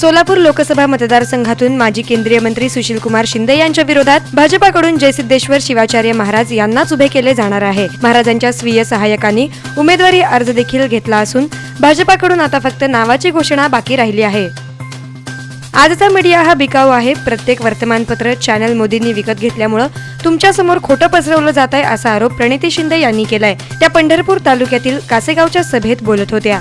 सोलापूर लोकसभा मतदारसंघातून माजी केंद्रीय मंत्री सुशीलकुमार शिंदे यांच्या विरोधात भाजपाकडून जयसिद्धेश्वर शिवाचार्य महाराज यांनाच उभे केले जाणार आहे. महाराजांच्या स्वीय सहाय्यकांनी उमेदवारी अर्ज देखील घेतला असून भाजपाकडून आता फक्त नावाची घोषणा बाकी राहिली आहे. आजचा मीडिया हा बिकाऊ आहे. प्रत्येक वर्तमानपत्र चॅनल मोदींनी विकत घेतल्यामुळं तुमच्यासमोर खोटं पसरवलं जात आहे असा आरोप प्रणिती शिंदे यांनी केलाय. त्या पंढरपूर तालुक्यातील कासेगावच्या सभेत बोलत होत्या.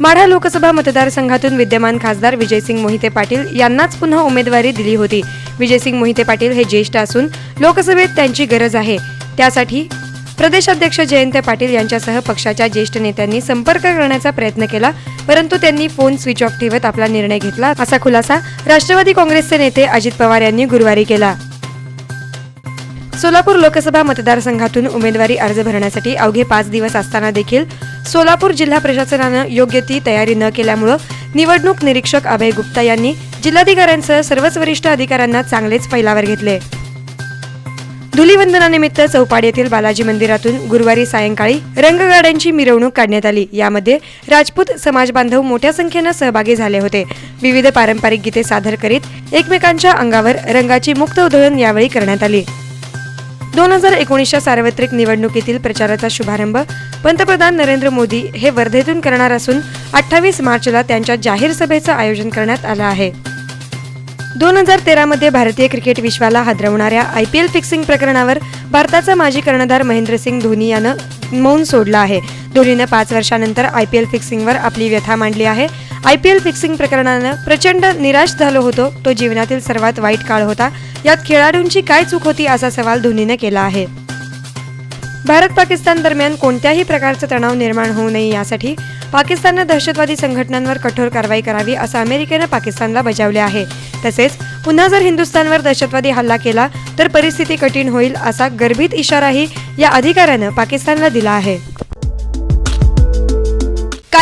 माढा लोकसभा मतदारसंघातून विद्यमान खासदार विजयसिंग मोहिते पाटील यांनाच पुन्हा उमेदवारी दिली होती. विजयसिंग मोहिते पाटील हे ज्येष्ठ असून लोकसभेत त्यांची गरज आहे. त्यासाठी प्रदेशाध्यक्ष जयंत पाटील यांच्यासह पक्षाच्या ज्येष्ठ नेत्यांनी संपर्क करण्याचा प्रयत्न केला परंतु त्यांनी फोन स्विच ऑफ ठेवत आपला निर्णय घेतला असा खुलासा राष्ट्रवादी काँग्रेसचे नेते अजित पवार यांनी गुरुवारी केला. सोलापूर लोकसभा मतदारसंघातून उमेदवारी अर्ज भरण्यासाठी अवघे पाच दिवस असताना देखील सोलापूर जिल्हा प्रशासनानं योग्य ती तयारी न केल्यामुळं निवडणूक निरीक्षक अभय गुप्ता यांनी जिल्हाधिकाऱ्यांसह सर्वच वरिष्ठ अधिकाऱ्यांना चांगलेच फैलावर घेतले. धुलीवंदनानिमित्त चौपाड येथील बालाजी मंदिरातून गुरुवारी सायंकाळी रंगगाड्यांची मिरवणूक काढण्यात आली. यामध्ये राजपूत समाज बांधव मोठ्या संख्येनं सहभागी झाले होते. विविध पारंपरिक गीते सादर करीत एकमेकांच्या अंगावर रंगाची मुक्त उधळण यावेळी करण्यात आली. दोन हजार एकोणीसच्या सार्वत्रिक निवडणुकीतील प्रचाराचा शुभारंभ पंतप्रधान नरेंद्र मोदी हे वर्धेतून करणार असून अठ्ठावीस मार्चला त्यांच्या जाहीर सभेचं आयोजन करण्यात आलं आहे. दोन हजार तेरामध्ये भारतीय क्रिकेट विश्वाला हादरवणाऱ्या आय पी एल फिक्सिंग प्रकरणावर भारताचा माजी कर्णधार महेंद्रसिंग धोनी यानं मौन सोडलं आहे. धोनीनं पाच वर्षानंतर आय पी एल फिक्सिंगवर आपली व्यथा मांडली आहे. आय पी एल फिक्सिंग प्रकरणानं प्रचंड निराश झालो होतो. तो जीवनातील सर्वात वाईट काळ होता. यात खेळाडूंची काय चूक होती असा सवाल धोनीनं केला आहे. भारत पाकिस्तान दरम्यान कोणत्याही प्रकारचा तणाव निर्माण होऊ नये यासाठी पाकिस्ताननं दहशतवादी संघटनांवर कठोर कारवाई करावी असं अमेरिकेनं पाकिस्तानला बजावले आहे. तसेच पुन्हा जर हिंदुस्थानवर दहशतवादी हल्ला केला तर परिस्थिती कठीण होईल असा गर्भित इशाराही या अधिकाऱ्यानं पाकिस्तानला दिला आहे.